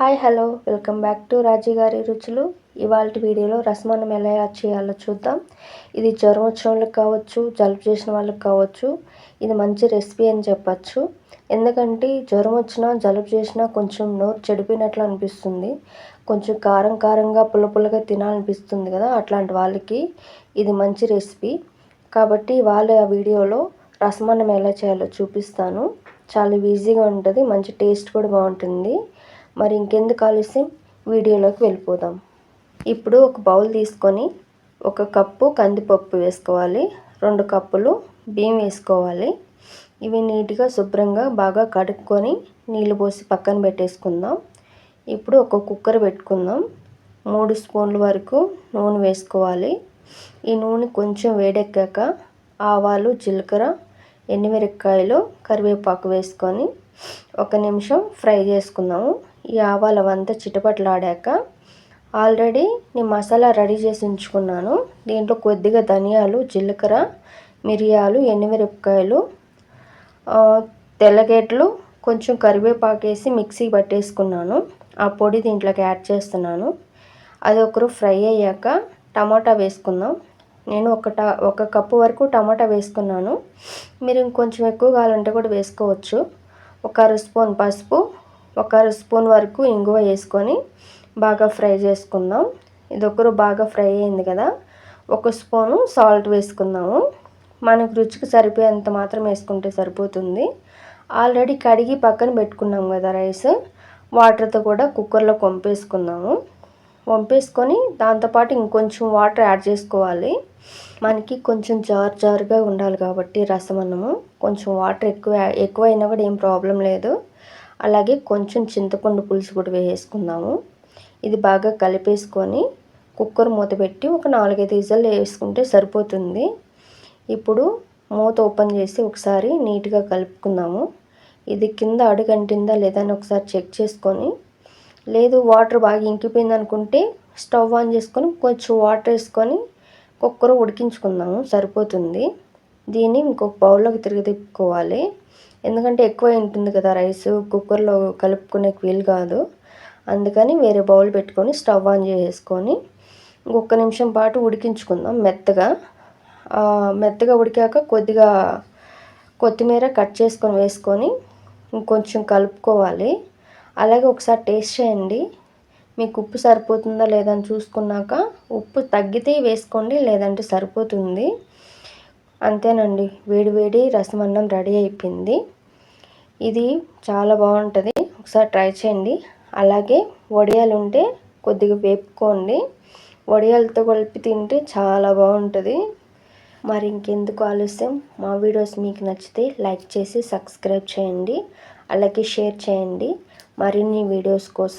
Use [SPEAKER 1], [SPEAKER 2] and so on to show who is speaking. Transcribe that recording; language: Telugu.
[SPEAKER 1] Hi hello. Welcome back to Raji గారి రుచులు. ఇవాళ వీడియోలో రసమానం ఎలా చేయాలో చూద్దాం. ఇది జ్వరం వచ్చిన వాళ్ళకి కావచ్చు జలుబు చేసిన వాళ్ళకి కావచ్చు ఇది మంచి రెసిపీ అని చెప్పచ్చు. ఎందుకంటే జ్వరం వచ్చినా జలుబు చేసినా కొంచెం నోరు చెడిపోయినట్లు అనిపిస్తుంది. కొంచెం కారం కారంగా పుల్ల పుల్లగా తినాలనిపిస్తుంది కదా అట్లాంటి వాళ్ళకి. ఇది మంచి రెసిపీ. కాబట్టి వాళ్ళ వీడియోలో రసమన్నం ఎలా చేయాలో చూపిస్తాను. చాలా ఈజీగా ఉంటుంది మంచి టేస్ట్ కూడా బాగుంటుంది. మరి ఇంకెందుకు ఆలస్యం? వీడియోలోకి వెళ్ళిపోదాం. ఇప్పుడు ఒక బౌల్ తీసుకొని ఒక కప్పు కందిపప్పు వేసుకోవాలి. రెండు కప్పులు బియ్యం వేసుకోవాలి. ఇవి నీట్గా శుభ్రంగా బాగా కడుక్కొని నీళ్ళు పోసి పక్కన పెట్టేసుకుందాం. ఇప్పుడు ఒక కుక్కర్ పెట్టుకుందాం. మూడు స్పూన్ల వరకు నూనె వేసుకోవాలి. ఈ నూనె కొంచెం వేడెక్కాక ఆవాలు జీలకర్ర ఎండుమిరపకాయలు కరివేపాకు వేసుకొని ఒక నిమిషం ఫ్రై చేసుకుందాము. ఈ ఆవాలు అవంతా చిటపట్లాడాక ఆల్రెడీ నేను మసాలా రెడీ చేసి ఉంచుకున్నాను. దీంట్లో కొద్దిగా ధనియాలు జీలకర్ర మిరియాలు ఎండుమిరపకాయలు తెల్లగేట్లు కొంచెం కరివేపాకు వేసి మిక్సీ పట్టేసుకున్నాను. ఆ పొడి దీంట్లోకి యాడ్ చేస్తున్నాను. అది ఒకరు ఫ్రై అయ్యాక టమాటా వేసుకుందాం. నేను ఒక ట ఒక కప్పు వరకు టమాటా వేసుకున్నాను. మీరు ఇంకొంచెం ఎక్కువ కావాలంటే కూడా వేసుకోవచ్చు. ఒక అర స్పూన్ పసుపు ఒక స్పూన్ వరకు ఇంగువ వేసుకొని బాగా ఫ్రై చేసుకుందాం. ఇది బాగా ఫ్రై అయింది కదా. ఒక స్పూను సాల్ట్ వేసుకుందాము. మనకు రుచికి సరిపోయేంత మాత్రం వేసుకుంటే సరిపోతుంది. ఆల్రెడీ కడిగి పక్కన పెట్టుకున్నాం కదా రైస్. వాటర్తో కూడా కుక్కర్లో వంపేసుకుందాము వంపేసుకొని దాంతోపాటు ఇంకొంచెం వాటర్ యాడ్ చేసుకోవాలి. మనకి కొంచెం జార్ జారుగా ఉండాలి కాబట్టి రసం అన్నము కొంచెం వాటర్ ఎక్కువ ఎక్కువైనా కూడా ఏం ప్రాబ్లం లేదు. అలాగే కొంచెం చింతపండు పులుసు కూడా వేసుకుందాము ఇది బాగా కలిపేసుకొని కుక్కర్ మూత పెట్టి ఒక నాలుగైదు విజల్ వేసుకుంటే సరిపోతుంది. ఇప్పుడు మూత ఓపెన్ చేసి ఒకసారి నీట్గా కలుపుకుందాము. ఇది కింద అడుగంటిందా లేదా అని ఒకసారి చెక్ చేసుకొని లేదు వాటర్ బాగా ఇంకిపోయింది అనుకుంటే స్టవ్ ఆన్ చేసుకొని కొంచెం వాటర్ వేసుకొని కుక్కర్ ఉడికించుకుందాము సరిపోతుంది. దీన్ని ఇంకొక బౌల్లోకి తిరిగి తిప్పుకోవాలి. ఎందుకంటే ఎక్కువ ఉంటుంది కదా రైస్ కుక్కర్లో కలుపుకునే వీలు కాదు. అందుకని వేరే బౌల్ పెట్టుకొని స్టవ్ ఆన్ చేసేసుకొని ఇంకొక నిమిషం పాటు ఉడికించుకుందాం మెత్తగా. మెత్తగా ఉడికాక కొద్దిగా కొత్తిమీర కట్ చేసుకొని వేసుకొని ఇంకొంచెం కలుపుకోవాలి. అలాగే ఒకసారి టేస్ట్ చేయండి. మీకు ఉప్పు సరిపోతుందా లేదని చూసుకున్నాక ఉప్పు తగ్గితే వేసుకోండి లేదంటే సరిపోతుంది. అంతేనండి. వేడివేడి రసం అన్నం రెడీ అయిపోయింది. ఇది చాలా బాగుంటుంది. ఒకసారి ట్రై చేయండి. అలాగే వడియాలు ఉంటే కొద్దిగా వేపుకోండి. వడియాలతో కలిపి తింటే చాలా బాగుంటుంది. మరి ఇంకెందుకు ఆలస్యం? మా వీడియోస్ మీకు నచ్చితే లైక్ చేసి సబ్స్క్రైబ్ చేయండి. అలాగే షేర్ చేయండి. మరిన్ని వీడియోస్ కోసం